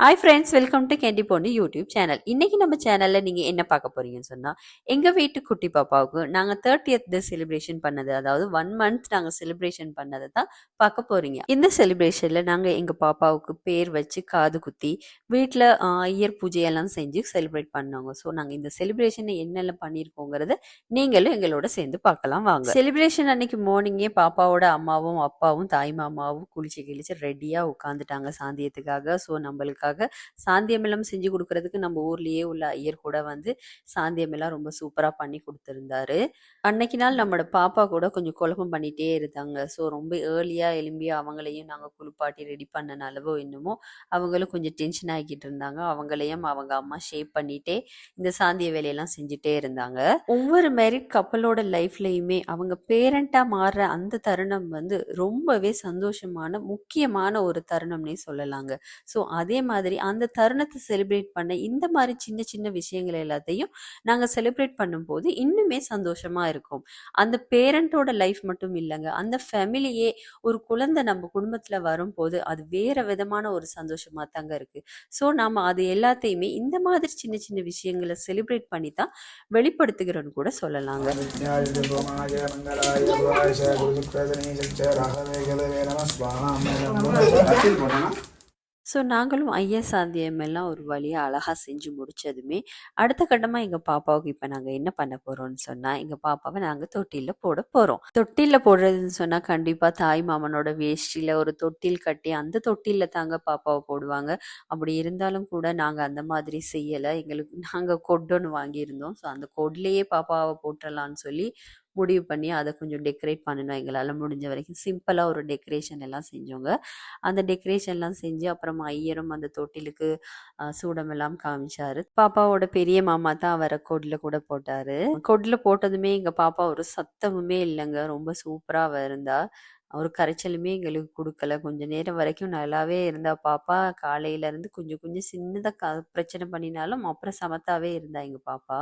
Hi friends welcome to candy பொண்ணு YouTube channel இன்னைக்கு நம்ம சேனல்ல நீங்க என்ன பார்க்க போறீங்கன்னு சொன்னா எங்க வீட்டு குட்டி பாப்பாவுக்கு நாங்க தேர்ட்டியத் டே செலிப்ரேஷன் பண்ணது அதாவது ஒன் மந்த் நாங்க செலிப்ரேஷன் பண்ணதை தான் பார்க்க போறீங்க. இந்த செலிப்ரேஷனில் நாங்க எங்க பாப்பாவுக்கு பேர் வச்சு காது குத்தி வீட்டில் ஐயர் பூஜையெல்லாம் செஞ்சு செலிப்ரேட் பண்ணாங்க. ஸோ நாங்கள் இந்த செலிப்ரேஷனை என்னெல்லாம் பண்ணியிருக்கோங்கிறத நீங்களும் எங்களோட சேர்ந்து பார்க்கலாம் வாங்க. செலிப்ரேஷன் அன்னைக்கு மார்னிங்கே பாப்பாவோட அம்மாவும் அப்பாவும் தாய் மாமாவும் குளிச்சு கிழிச்சு ரெடியாக உட்காந்துட்டாங்க சாந்தியத்துக்காக. ஸோ நம்மளுக்காக சாந்தியமெல்லாம் செஞ்சு கொடுக்கறதுக்கு நம்ம ஊர்லேயே உள்ள ஐயர் கூட வந்து சாந்தியமெல்லாம் ரொம்ப சூப்பராக பண்ணி கொடுத்துருந்தாரு. அன்னைக்கு நாள் நம்மளோட பாப்பா கூட கொஞ்சம் குழப்பம் பண்ணிட்டே இருந்தாங்க. ஸோ ரொம்ப ஏர்லியாக எலும்பி அவங்களையும் நாங்கள் குளிப்பாட்டி ரெடி பண்ணனாலவோ என்னமோ அவங்களும் கொஞ்சம் டென்ஷன் ஆகிக்கிட்டு இருந்தாங்க. அவங்களையும் அவங்க அம்மா ஷேப் பண்ணிட்டே இந்த சாந்திய வேலையெல்லாம் செஞ்சுட்டே இருந்தாங்க. ஒவ்வொரு மேரிட் கப்பலோட லைஃப்லையுமே அவங்க பேரண்டாக மாறுற அந்த தருணம் வந்து ரொம்பவே சந்தோஷமான முக்கியமான ஒரு தருணம்னே சொல்லலாங்க. ஸோ அதே மாதிரி மாதிரி அந்த தருணத்தை செலிப்ரேட் பண்ண இந்த மாதிரி சின்ன சின்ன விஷயங்கள் எல்லாத்தையும் நாங்கள் செலிப்ரேட் பண்ணும்போது இன்னுமே சந்தோஷமாக இருக்கும். அந்த பேரண்டோட லைஃப் மட்டும் இல்லைங்க. அந்த ஃபேமிலியே ஒரு குழந்தை நம்ம குடும்பத்தில் வரும்போது அது வேற விதமான ஒரு சந்தோஷமாக தாங்க இருக்கு. ஸோ நாம் அது எல்லாத்தையுமே இந்த மாதிரி சின்ன சின்ன விஷயங்களை செலிப்ரேட் பண்ணி தான் வெளிப்படுத்துகிறோன்னு கூட சொல்லலாங்க. மங்களாய ஸோ நாங்களும் ஐயா சாந்தியம் எல்லாம் ஒரு வழியாக அழகாக செஞ்சு முடிச்சதுமே அடுத்த கட்டமாக எங்கள் பாப்பாவுக்கு இப்போ நாங்கள் என்ன பண்ண போகிறோம்னு சொன்னால் எங்கள் பாப்பாவை நாங்கள் தொட்டிலில் போட போகிறோம் தொட்டிலில் போடுறதுன்னு சொன்னால் கண்டிப்பாக தாய் மாமனோட வேஷ்டியில் ஒரு தொட்டில் கட்டி அந்த தொட்டிலில் தாங்க பாப்பாவை போடுவாங்க. அப்படி இருந்தாலும் கூட நாங்கள் அந்த மாதிரி செய்யலை. எங்களுக்கு நாங்கள் கொட்டொன்று வாங்கியிருந்தோம். ஸோ அந்த கொட்லேயே பாப்பாவை போட்டுடலான்னு சொல்லி முடிவு பண்ணி அதை கொஞ்சம் டெக்கரேட் பண்ணணும் எங்களால் முடிஞ்ச வரைக்கும் சிம்பிளாக ஒரு டெக்கரேஷன் எல்லாம் செஞ்சோங்க. அந்த டெக்கரேஷன்லாம் செஞ்சு அப்புறம் ஐயரும் அந்த தொட்டிலுக்கு சூடமெல்லாம் காமிச்சாரு. பாப்பாவோட பெரிய மாமா தான் அவரை கொடில் கூட போட்டாரு. கொடில் போட்டதுமே எங்கள் பாப்பா ஒரு சத்தமுமே இல்லைங்க. ரொம்ப சூப்பராக இருந்தா. ஒரு கரைச்சலுமே எங்களுக்கு கொடுக்கல. கொஞ்ச நேரம் வரைக்கும் நல்லாவே இருந்தா பாப்பா. காலையில இருந்து கொஞ்சம் கொஞ்சம் சின்னதாக பிரச்சனை பண்ணினாலும் அப்புறம் சமத்தாவே இருந்தா எங்க பாப்பா.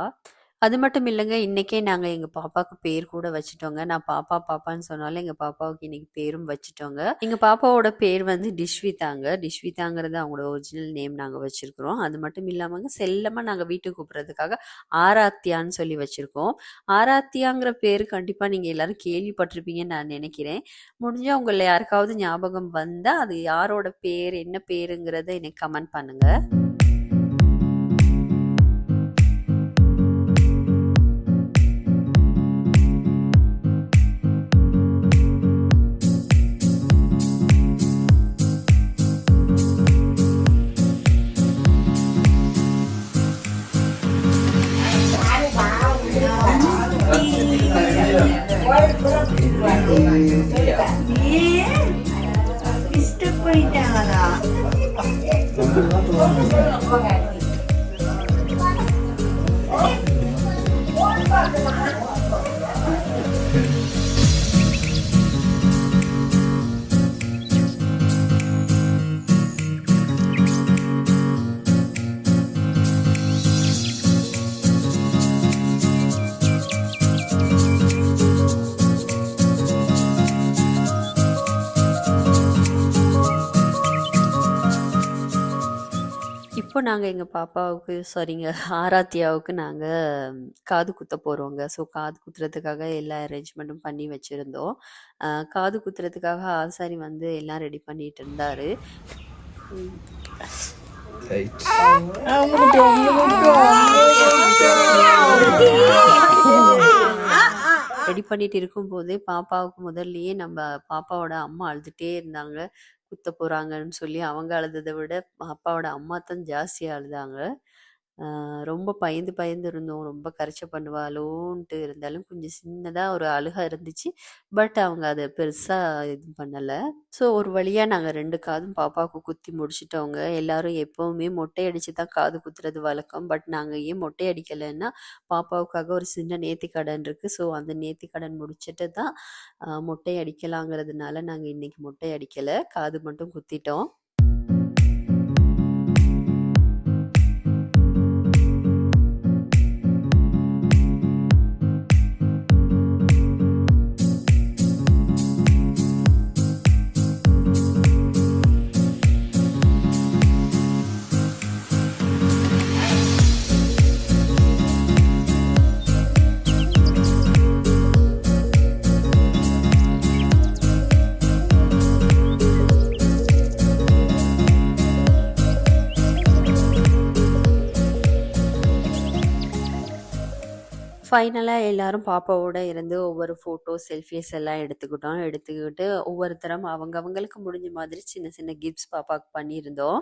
அது மட்டும் இல்லைங்க. இன்னைக்கே நாங்கள் எங்கள் பாப்பாவுக்கு பேர் கூட வச்சுட்டோங்க. நான் பாப்பா பாப்பான்னு சொன்னாலும் எங்கள் பாப்பாவுக்கு இன்னைக்கு பேரும் வச்சுட்டோங்க. எங்கள் பாப்பாவோட பேர் வந்து டிஷ்விதாங்க. டிஷ்விதாங்கிறது அவங்களோட ஒரிஜினல் நேம் நாங்கள் வச்சுருக்குறோம். அது மட்டும் இல்லாமல் செல்லமாக நாங்கள் வீட்டுக்கு கூப்பிட்றதுக்காக ஆராத்தியான்னு சொல்லி வச்சுருக்கோம். ஆராத்தியாங்கிற பேர் கண்டிப்பாக நீங்கள் எல்லாரும் கேள்விப்பட்டிருப்பீங்கன்னு நான் நினைக்கிறேன். முடிஞ்சால் உங்களை யாருக்காவது ஞாபகம் வந்தால் அது யாரோட பேர் என்ன பேருங்கிறத எனக்கு கமெண்ட் பண்ணுங்கள் ಇಷ್ಟಪಟ್ಟಿದ್ದಾಗಲ್ಲ இப்போ நாங்கள் எங்கள் பாப்பாவுக்கு சாரிங்க ஆராத்தியாவுக்கு நாங்கள் காது குத்த போகிறோங்க ஸோ காது குத்துறதுக்காக எல்லா அரேஞ்ச்மெண்ட்டும் பண்ணி வச்சுருந்தோம். காது குத்துறதுக்காக ஆசாரி வந்து எல்லாம் ரெடி பண்ணிட்டு இருந்தாரு. ரெடி பண்ணிட்டு இருக்கும்போது பாப்பாவுக்கு முதல்லயே நம்ம பாப்பாவோட அம்மா அழுதுட்டே இருந்தாங்க. குத்த போறாங்கன்னு சொல்லி அவங்க அழுததை விட அப்பாவோட அம்மா தான் ஜாஸ்தியா அழுதாங்க. ரொம்ப பயந்து பயந்து இருந்தோம். ரொம்ப கரைச்ச பண்ணுவாளோன்ட்டு இருந்தாலும் கொஞ்சம் சின்னதாக ஒரு அழுகை இருந்துச்சு. பட் அவங்க அதை பெருசாக இது பண்ணலை. ஸோ ஒரு வழியாக நாங்கள் ரெண்டு காதும் பாப்பாவுக்கு குத்தி முடிச்சிட்டவங்க எல்லாரும் எப்போவுமே மொட்டை அடித்து தான் காது குத்துறது வழக்கம். பட் நாங்கள் ஏன் மொட்டை அடிக்கலைன்னா பாப்பாவுக்காக ஒரு சின்ன நேத்தி கடன் இருக்குது ஸோ அந்த நேத்தி கடன் முடிச்சிட்டு தான் மொட்டை அடிக்கலாங்கிறதுனால நாங்கள் இன்னைக்கு மொட்டை அடிக்கலை. காது மட்டும் குத்திட்டோம். ஃபைனலாக எல்லாரும் பாப்பாவோட இருந்து ஒவ்வொரு ஃபோட்டோ செல்ஃபிஸ் எல்லாம் எடுத்துக்கிட்டோம். எடுத்துக்கிட்டு ஒவ்வொருத்தரும் அவங்க அவங்களுக்கு முடிஞ்ச மாதிரி சின்ன சின்ன கிஃப்ட்ஸ் பாப்பாவுக்கு பண்ணியிருந்தோம்.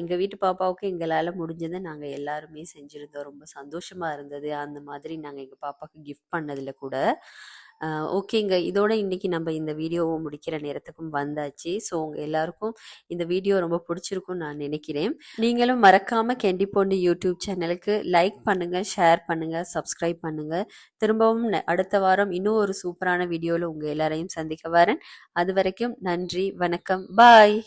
எங்கள் வீட்டு பாப்பாவுக்கு எங்களால் முடிஞ்சதை நாங்கள் எல்லாருமே செஞ்சுருந்தோம். ரொம்ப சந்தோஷமாக இருந்தது. அந்த மாதிரி நாங்கள் எங்கள் பாப்பாவுக்கு கிஃப்ட் பண்ணதில் கூட. ஓகேங்க. இதோட இன்னைக்கு நம்ம இந்த வீடியோவை முடிக்கிற நேரத்துக்கும் வந்தாச்சு. ஸோ உங்கள் எல்லாருக்கும் இந்த வீடியோ ரொம்ப பிடிச்சிருக்கும்னு நான் நினைக்கிறேன். நீங்களும் மறக்காம கேண்டி பொண்ணு யூடியூப் சேனலுக்கு லைக் பண்ணுங்க ஷேர் பண்ணுங்க சப்ஸ்கிரைப் பண்ணுங்க. திரும்பவும் அடுத்த வாரம் இன்னும் ஒரு சூப்பரான வீடியோவில் உங்கள் எல்லாரையும் சந்திக்க வரேன். அது வரைக்கும் நன்றி வணக்கம் பாய்.